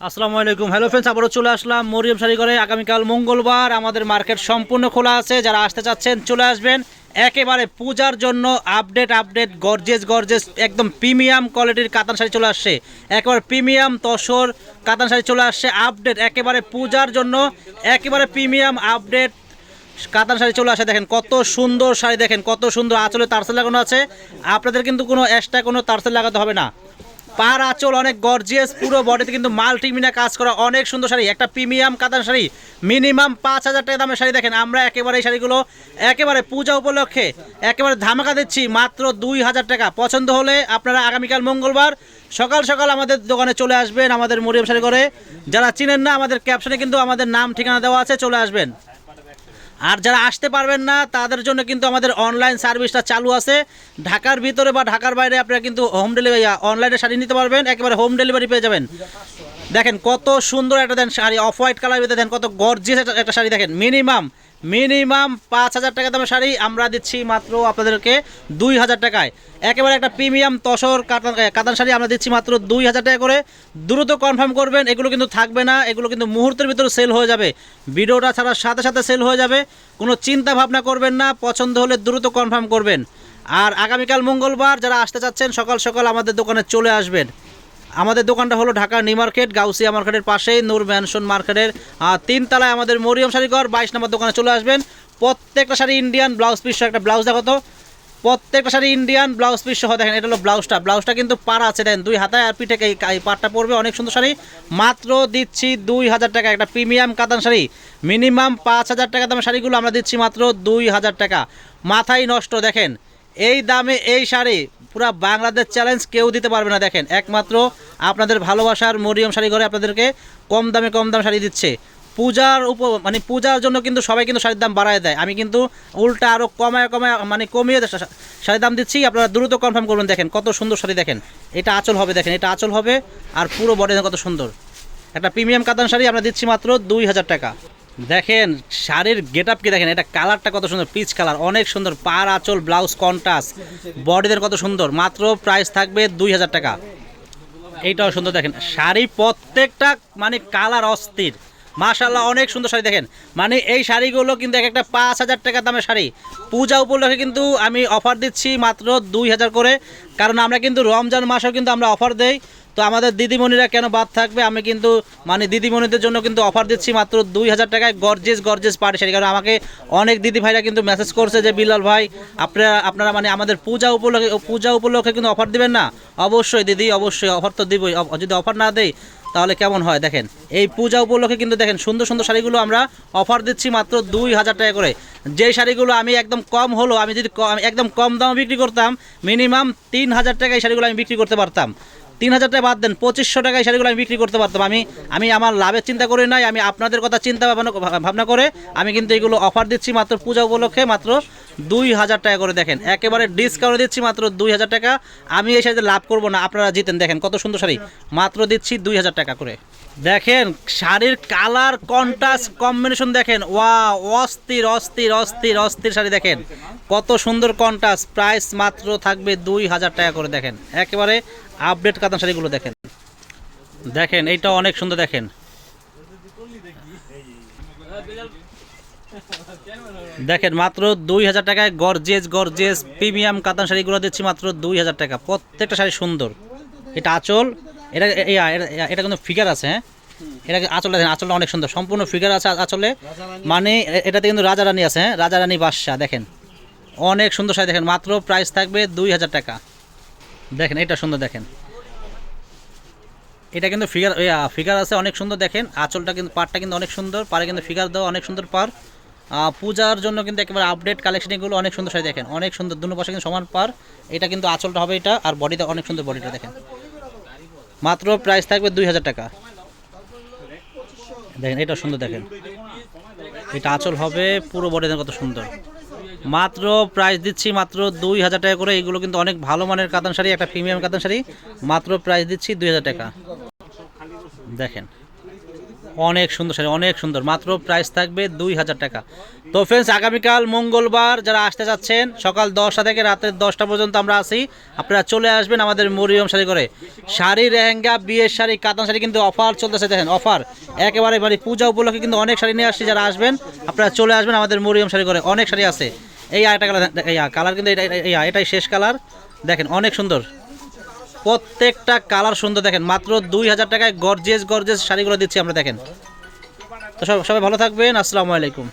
আসসালামু আলাইকুম। Hello friends আবারও চলে আসলাম মরিয়ম শাড়ি করে আগামীকাল মঙ্গলবার আমাদের মার্কেট সম্পূর্ণ খোলা আছে। যারা আসতে চাচ্ছেন, চলে আসবেন। একেবারে পূজার জন্য আপডেট আপডেট গর্জেস গর্জেস একদম প্রিমিয়াম কোয়ালিটির কাতান শাড়ি চলে আসছে। একেবারে প্রিমিয়াম তসর কাতান শাড়ি চলে আসছে। আপডেট একেবারে পূজার জন্য একেবারে প্রিমিয়াম আপডেট কাতান শাড়ি চলে আসে। দেখেন কত সুন্দর শাড়ি, দেখেন কত সুন্দর আঁচলে তারসেল লাগানো আছে। আপনাদের কিন্তু কোনো এক্সট্রা কোনো তারসেল লাগাতে হবে না। পার আঁচল, অনেক গর্জিয়াস পুরো বডিতে কিন্তু মাল্টিমিনা কাজ করা, অনেক সুন্দর শাড়ি, একটা প্রিমিয়াম কাতান শাড়ি মিনিমাম পাঁচ হাজার টাকা দামের শাড়ি দেখেন, আমরা একেবারে এই শাড়িগুলো একেবারে পূজা উপলক্ষে একেবারে ধামাকা দিচ্ছি, মাত্র দুই হাজার টাকা। পছন্দ হলে আপনারা আগামীকাল মঙ্গলবার সকাল সকাল আমাদের দোকানে চলে আসবেন আমাদের মরিয়ম শাড়ি করে যারা চিনেন না, আমাদের ক্যাপশনে কিন্তু আমাদের নাম, ঠিকানা দেওয়া আছে, চলে আসবেন। আর যারা আসতে পারবেন না, তাদের জন্য কিন্তু আমাদের অনলাইন সার্ভিসটা চালু আছে। ঢাকার ভিতরে বা ঢাকার বাইরে আপনারা কিন্তু হোম ডেলিভারি অনলাইনে শাড়ি নিতে পারবেন, একেবারে হোম ডেলিভারি পেয়ে যাবেন। দেখেন কত সুন্দর একটা then sari off white colour ভিতরে দেন কত গর্জিয়াস একটা শাড়ি দেখেন। মিনিমাম মিনিমাম পাঁচ হাজার টাকা দামের শাড়ি। আমরা দিচ্ছি মাত্র আপনাদেরকে দুই হাজার টাকায়। একেবারে একটা প্রিমিয়াম তসর কাতান কাতান শাড়ি আমরা দিচ্ছি মাত্র দুই হাজার টাকা করে। দ্রুত কনফার্ম করবেন, এগুলো কিন্তু থাকবে না, এগুলো কিন্তু মুহূর্তের ভিতরে সেল হয়ে যাবে। ভিডিওটা ছাড়ার সাথে সাথে সেল হয়ে যাবে। কোনো চিন্তা ভাবনা করবেন না, পছন্দ হলে দ্রুত কনফার্ম করবেন। আর আগামীকাল মঙ্গলবার যারা আসতে চাচ্ছেন, সকাল সকাল আমাদের দোকানে চলে আসবেন। আমাদের দোকানটা হলো ঢাকা নিউ মার্কেট, গাউসিয়া মার্কেটের পাশেই নূর ম্যানশন মার্কেটের তিনতলায় আমাদের মরিয়ম শাড়িঘর, বাইশ নম্বর দোকানে চলে আসবেন। প্রত্যেকটা শাড়ি ইন্ডিয়ান ব্লাউজ পিস একটা ব্লাউজ দেখো তো। প্রত্যেকটা শাড়ি ইন্ডিয়ান ব্লাউজ পিস সহ, দেখেন, এটা হলো ব্লাউজটা ব্লাউজটা কিন্তু পাড়া আছে, দেখেন, দুই হাতায় আর পিঠে এই পাটটা পড়বে, অনেক সুন্দর শাড়ি। মাত্র দিচ্ছি দুই হাজার টাকা, একটা প্রিমিয়াম কাতান শাড়ি। মিনিমাম পাঁচ হাজার টাকা দামের শাড়িগুলো আমরা দিচ্ছি মাত্র দুই হাজার টাকা। মাথায় নষ্ট, দেখেন এই দামে এই শাড়ি, পুরা বাংলাদেশ চ্যালেঞ্জ কেউ দিতে পারবে না, দেখেন। একমাত্র আপনাদের ভালোবাসার মরিয়ম শাড়ি ঘরে আপনাদেরকে কম দামে কম দাম শাড়ি দিচ্ছে। পূজার উপ মানে পূজার জন্য কিন্তু সবাই কিন্তু শাড়ির দাম বাড়ায় দেয়। আমি কিন্তু উল্টা আরও কমায় কমায় মানে কমিয়ে শাড়ির দাম দিচ্ছি, আপনারা দ্রুত কনফার্ম করবেন, দেখেন, কত সুন্দর শাড়ি দেখেন। এটা আঁচল হবে, দেখেন, এটা আঁচল হবে, আর পুরো বডি কত সুন্দর। একটা প্রিমিয়াম কাতান শাড়ি আমরা দিচ্ছি মাত্র দুই হাজার টাকা। দেখেন, শাড়ির গেট আপ কি দেখেন? এটা কালারটা কত সুন্দর পিচ কালার অনেক সুন্দর পার আঁচল ব্লাউজ কন্টাস বডিদের কত সুন্দর, মাত্র প্রাইস থাকবে দুই হাজার টাকা। এইটাও সুন্দর দেখেন, শাড়ি প্রত্যেকটা মানে কালার অস্থির। মাশাল্লাহ অনেক সুন্দর শাড়ি দেখেন। মানে এই শাড়িগুলো কিন্তু এক একটা পাঁচ হাজার টাকা দামের শাড়ি। পূজা উপলক্ষে কিন্তু আমি অফার দিচ্ছি মাত্র দুই হাজার করে। কারণ আমরা কিন্তু রমজান মাসেও কিন্তু আমরা অফার দেই। তো আমাদের দিদিমণিরা কেন বাদ থাকবে? আমি কিন্তু মানে দিদিমণিদের জন্য কিন্তু অফার দিচ্ছি মাত্র দুই হাজার টাকায় গর্জেস গর্জেস পার্টি শাড়ি। কারণ আমাকে অনেক দিদি ভাইরা কিন্তু মেসেজ করছে যে, বিল্লাল ভাই, আপনারা আপনারা মানে আমাদের পূজা উপলক্ষে পূজা উপলক্ষে কিন্তু অফার দিবেন না? অবশ্যই দিদি, অবশ্যই অফার তো দিবই। যদি অফার না দেই তাহলে কেমন হয়? দেখেন, এই পূজা উপলক্ষে কিন্তু দেখেন, সুন্দর সুন্দর শাড়িগুলো আমরা অফার দিচ্ছি মাত্র দুই হাজার টাকা করে। যেই শাড়িগুলো আমি একদম কম হলো, আমি যদি একদম কম দামে বিক্রি করতাম মিনিমাম তিন হাজার টাকা এই শাড়িগুলো আমি বিক্রি করতে পারতাম। তিন হাজার টাকা বাদ দেন, পঁচিশশো টাকায় শাড়িগুলো আমি বিক্রি করতে পারতাম। আমি আমি আমার লাভের চিন্তা করি নাই, আমি আপনাদের কথা চিন্তা ভাবনা করে আমি কিন্তু এগুলো অফার দিচ্ছি মাত্র পূজা উপলক্ষে, মাত্র দুই হাজার টাকা করে দেখেন। একেবারে ডিসকাউন্ট দিচ্ছি মাত্র দুই হাজার টাকা। আমি এই শাড়িতে লাভ করব না, আপনারা জিতেন। দেখেন কত সুন্দর শাড়ি। মাত্র দিচ্ছি দুই হাজার টাকা করে। দেখেন, শাড়ির কালার কন্ট্রাস্ট কম্বিনেশন দেখেন। ওয়া অস্থির অস্থির অস্থির অস্থির শাড়ি দেখেন। কত সুন্দর কন্ট্রাস্ট প্রাইস মাত্র থাকবে দুই হাজার টাকা করে দেখেন। একেবারে আপডেট কাতান শাড়িগুলো দেখেন। দেখেন, এইটা অনেক সুন্দর দেখেন। দেখেন, মাত্র দুই হাজার টাকায় গর্জেস গর্জেস প্রিমিয়াম কাতান শাড়িগুলো দিচ্ছি মাত্র দুই হাজার টাকা। প্রত্যেকটা শাড়ি সুন্দর। এটা আঁচল, এটা এটা- কিন্তু ফিগার আছে হ্যাঁ? এটা আঁচলটা দেখেন, আঁচলটা অনেক সুন্দর। সম্পূর্ণ ফিগার আছে আঁচলে। মানে এটাতে কিন্তু রাজা রানী আছে হ্যাঁ? রাজা রানী বাদশাহ, দেখেন। অনেক সুন্দর শাড়ি, দেখেন, মাত্র প্রাইস থাকবে দুই হাজার টাকা। দেখেন, এটা সুন্দর, দেখেন। এটা কিন্তু ফিগার ফিগার আছে, অনেক সুন্দর, দেখেন। আঁচলটা কিন্তু পাড়টা কিন্তু অনেক সুন্দর পারে কিন্তু ফিগার দেওয়া অনেক সুন্দর পার পূজার জন্য কিন্তু একেবারে আপডেট কালেকশন এগুলো অনেক সুন্দর শাড়ি দেখেন, অনেক সুন্দর, দুনো পাশে কিন্তু সমান পার। এটা কিন্তু আঁচলটা হবে এটা, আর বডিটা অনেক সুন্দর বডিটা দেখেন। মাত্র প্রাইস থাকবে দুই হাজার টাকা। দেখেন, এটা সুন্দর, দেখেন। এটা আঁচল হবে পুরো বডিটা কত সুন্দর। মাত্র প্রাইস দিচ্ছি মাত্র দুই হাজার টাকা করে। এগুলো কিন্তু অনেক ভালো মানের কাতান শাড়ি, একটা প্রিমিয়াম কাতান শাড়ি। মাত্র প্রাইস দিচ্ছি দুই হাজার টাকা। দেখেন অনেক সুন্দর শাড়ি, অনেক সুন্দর। মাত্র প্রাইস থাকবে দুই হাজার টাকা। তো ফ্রেন্ডস আগামীকাল মঙ্গলবার যারা আসতে যাচ্ছেন, সকাল দশটা থেকে রাতের দশটা পর্যন্ত আমরা আসি আপনারা চলে আসবেন আমাদের মরিয়ম শাড়ি করে শাড়ি রেহেঙ্গা বিয়ের শাড়ি, কাতান শাড়ি কিন্তু অফার চলতেছে। দেখেন অফার একেবারে মানে পূজা উপলক্ষে কিন্তু অনেক শাড়ি নিয়ে আসছি যারা আসবেন। আপনারা চলে আসবেন আমাদের মরিয়ম শাড়ি করে অনেক শাড়ি আছে। এই আরেকটা কালার কালার কিন্তু এটা- এটা- এটাই শেষ কালার দেখেন, অনেক সুন্দর। প্রত্যেকটা কালার সুন্দর দেখেন। মাত্র দুই হাজার টাকায় গর্জেস গরজেস শাড়িগুলো দিচ্ছি আমরা দেখেন। তো সব সবাই ভালো থাকবেন, আসসালামু আলাইকুম।